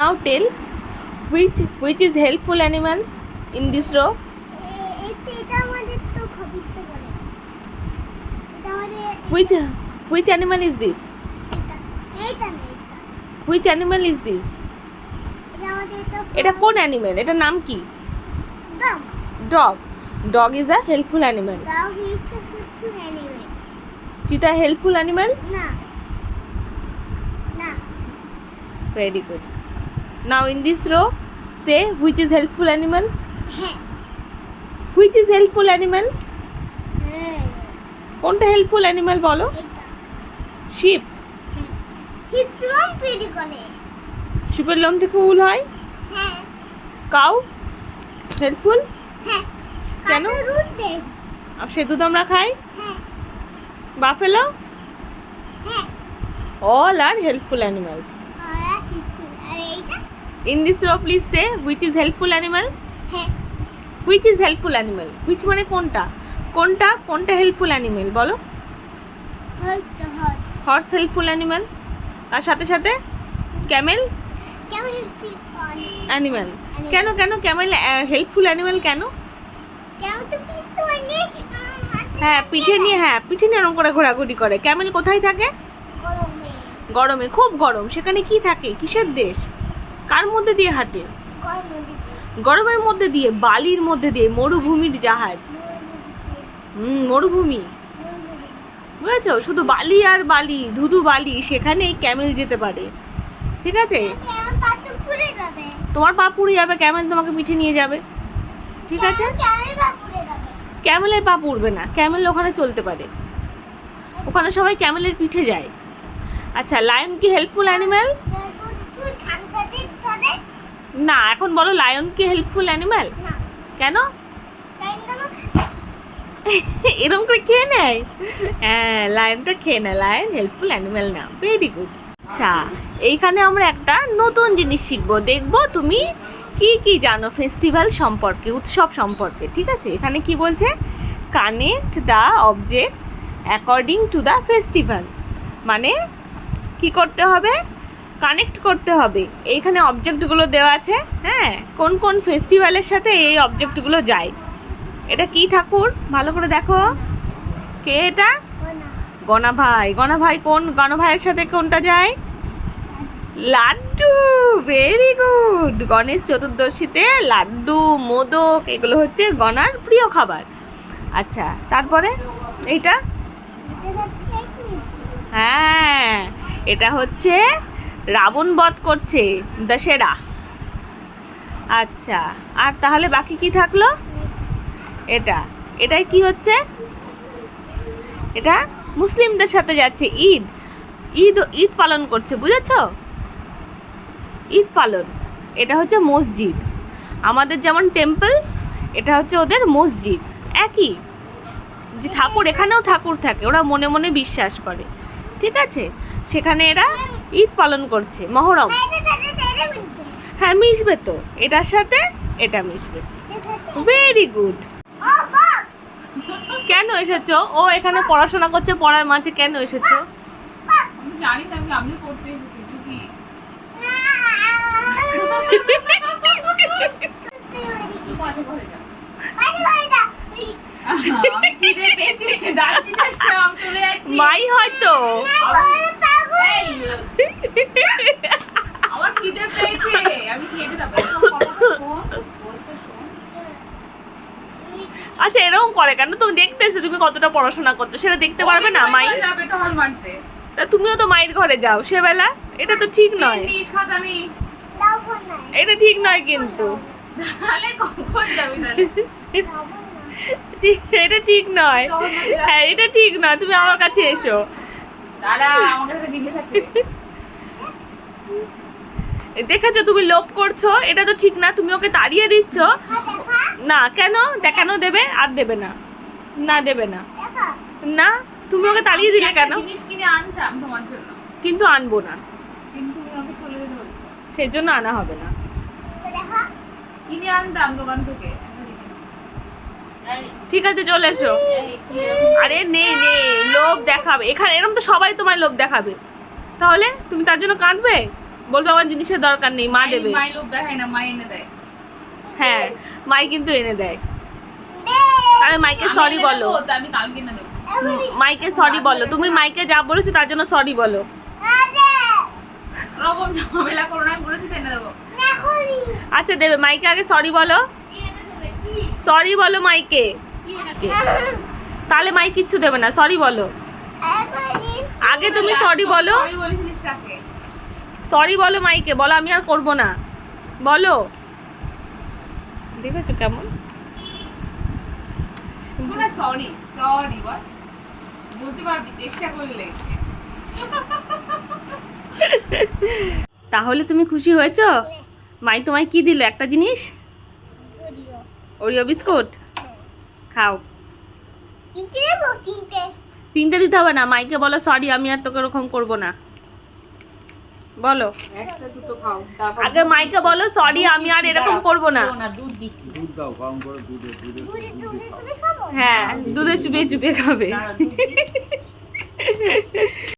Now tell which which is helpful animals in this row? Which which animal is this? Which animal is this? এটা কোন animal এটা নাম কি? Dog dog is a helpful animal চিতা helpful animal না। Very good this row say which is helpful animal হ্যাঁ which is helpful animal হ্যাঁ কোনটা হেল্পফুল অ্যানিমেল বলো? শিপ চিত্রম তৈরি করে। শিপের লোম থেকে উল হয়? হ্যাঁ। কাউ হেল্পফুল হ্যাঁ। কেন? কাকে দুধ দেয়? আর সে দুধ আমরা খাই? হ্যাঁ। বাফেলো? হ্যাঁ। All are helpful animals. আর আছে আর this row please say which is helpful animal? হ্যাঁ which is helpful animal? Which মানে কোনটা? কোনটা কোনটা হেল্পফুল অ্যানিমেল বলো। হর্স হেল্পফুল অ্যানিমেল তার সাথে সাথে? ক্যামেল অ্যানিমেল কেন কেন? ক্যামেল হেল্পফুল অ্যানিমেল কেন? হ্যাঁ পিঠে নিয়ে হ্যাঁ পিঠে নিয়ে এরকম করে ঘোরাঘুরি করে। ক্যামেল কোথায় থাকে? গরমে। গরমে খুব গরম। সেখানে কি থাকে? কিসের দেশ? কার মধ্যে দিয়ে হাঁটে? গরমের মধ্যে দিয়ে বালির মধ্যে দিয়ে মরুভূমির জাহাজ। হুম মরুভূমি। বুঝেছ? শুধু বালি আর বালি ধুধু বালি সেখানেই ক্যামেল যেতে পারে। ঠিক আছে? পুড়ে যাবে। তোমার পা পুড়ে যাবে ক্যামেল তোমাকে পিঠে নিয়ে যাবে। ঠিক আছে? ক্যামেলের পা পুড়বে না ক্যামেল ওখানে চলতে পারে। ওখানে সবাই ক্যামেলের পিঠে যায়। আচ্ছা লায়ন কি হেল্পফুল অ্যানিম্যাল না এখন বলো লায়ন কি হেল্পফুল অ্যানিম্যাল না। কেন? এরকম করে খেয়ে নেয়? হ্যাঁ লায়নটা খেয়ে নেয়। লায়ন হেল্পফুল অ্যানিম্যাল না। ভেরি গুড আচ্ছা এইখানে আমরা একটা নতুন জিনিস শিখব। দেখব তুমি কি কি জানো ফেস্টিভ্যাল সম্পর্কে উৎসব সম্পর্কে ঠিক আছে? এখানে কি বলছে? Connect the objects according to the festival মানে কি করতে হবে? কানেক্ট করতে হবে। এইখানে অবজেক্টগুলো দেওয়া আছে হ্যাঁ? কোন কোন ফেস্টিভ্যালের সাথে এই অবজেক্টগুলো যায়? এটা কি ঠাকুর? ভালো করে দেখো। কে এটা? গণা ভাই। গণা ভাই কোন গণা ভাইয়ের সাথে কোনটা যায়? লাড্ডু! ভেরি গুড গণেশ চতুর্দশীতে লাড্ডু, মোদক, এগুলো হচ্ছে গণার প্রিয় খাবার। আচ্ছা তারপরে? এইটা? হ্যাঁ এটা হচ্ছে রাবণ বধ করছে দশেরা। আচ্ছা আর তাহলে বাকি কি থাকল? এটা, এটাই কি হচ্ছে? এটা মুসলিমদের সাথে যাচ্ছে, ঈদ। ঈদ ঈদ পালন করছে, বুঝেছ? ঈদ পালন, এটা হচ্ছে মসজিদ। আমাদের যেমন টেম্পল এটা হচ্ছে ওদের মসজিদ। একই। যে ঠাকুর, এখানেও ঠাকুর থাকে, ওরা মনে মনে বিশ্বাস করে। ঠিক আছে? সেখানে এরা ঈদ পালন করছে মহরম। হ্যাঁ মিশবে তো। এটার সাথে এটা মিশবে। ভেরি গুড কেন এসেছ? ও এখানে পড়াশোনা করছে পড়ার মাঝে কেন এসেছ? জানি না আমি আমি পড়তে এসেছি তুই কি? পাশে মাই হয়তো। আমার খিদে পেয়েছে আমি আচ্ছা এরকম করে কেন? তুমি দেখতেছো তুমি কতটা পড়াশোনা করছ? সেটা দেখতে পারবে না মাই? তা তুমিও তো মায়ের ঘরে যাও সেবেলা। এটা তো ঠিক নয়। এটা ঠিক নয় কিন্তু। তাহলে কখন যাবি তাহলে এটা ঠিক নয়। হ্যাঁ এটা ঠিক নয় তুমি আমার কাছে এসো। দেখেছ তুমি লোভ করছ এটা তো ঠিক না তুমি ওকে তাড়িয়ে দিচ্ছ। না কেন? দেখানো দেবে? আর দেবে না। না দেবে না। না তুমি ওকে তাড়িয়ে দিলে কেন? কিন্তু আনব না। সেই জন্য আনা হবে না। কিনে আনতাম দোকান থেকে। ঠিক আছে চলে এসো। আরে নেই নেই লোভ দেখাবে। এখানে এরকম তো সবাই তোমায় লোভ দেখাবে। তাহলে তুমি তার জন্য কাঁদবে? বলবে আমার জিনিসের দরকার নেই মা দেবে। মাই লোক দেখায় না মা এনে দেয়। হ্যাঁ মাই কিন্তু এনে দেয়। তাহলে মাইকে সরি বলো। আমি কালকে এনে দেবো। মাইকে সরি বলো। তুমি মাইকে যা বলেছ তার জন্য সরি বলো। আচ্ছা দেবে। মাইকে আগে সরি বলো। সরি বলো মাইকে। তাহলে মাই কিচ্ছু দেবে না সরি বলো। আগে তুমি সরি বলো। সরি বলো মাইকে বলো আমি আর করব না। বলো। দেখেছ কেমন? সরি সরি বলতে পারবি চেষ্টা করলে। তাহলে তুমি খুশি হয়েছো? মাই তোমায় কি দিল একটা জিনিস? ওরিও বিস্কুট খাও। তিনটে দেবো তিনটে। তিনটে দিতে হবে না মাইকে বলো সরি আমি আর তোকে ওরকম করব না। বলো। একটা দুটো খাও তারপর আগে মাইকে বলো সরি আমি আর এরকম করব না। না দুধ দিচ্ছি। দুধ দাও গরম করে দুধে দুধে দুধে দুধে তুমি খাব? হ্যাঁ দুধে চুপিয়ে চুপিয়ে খাবে।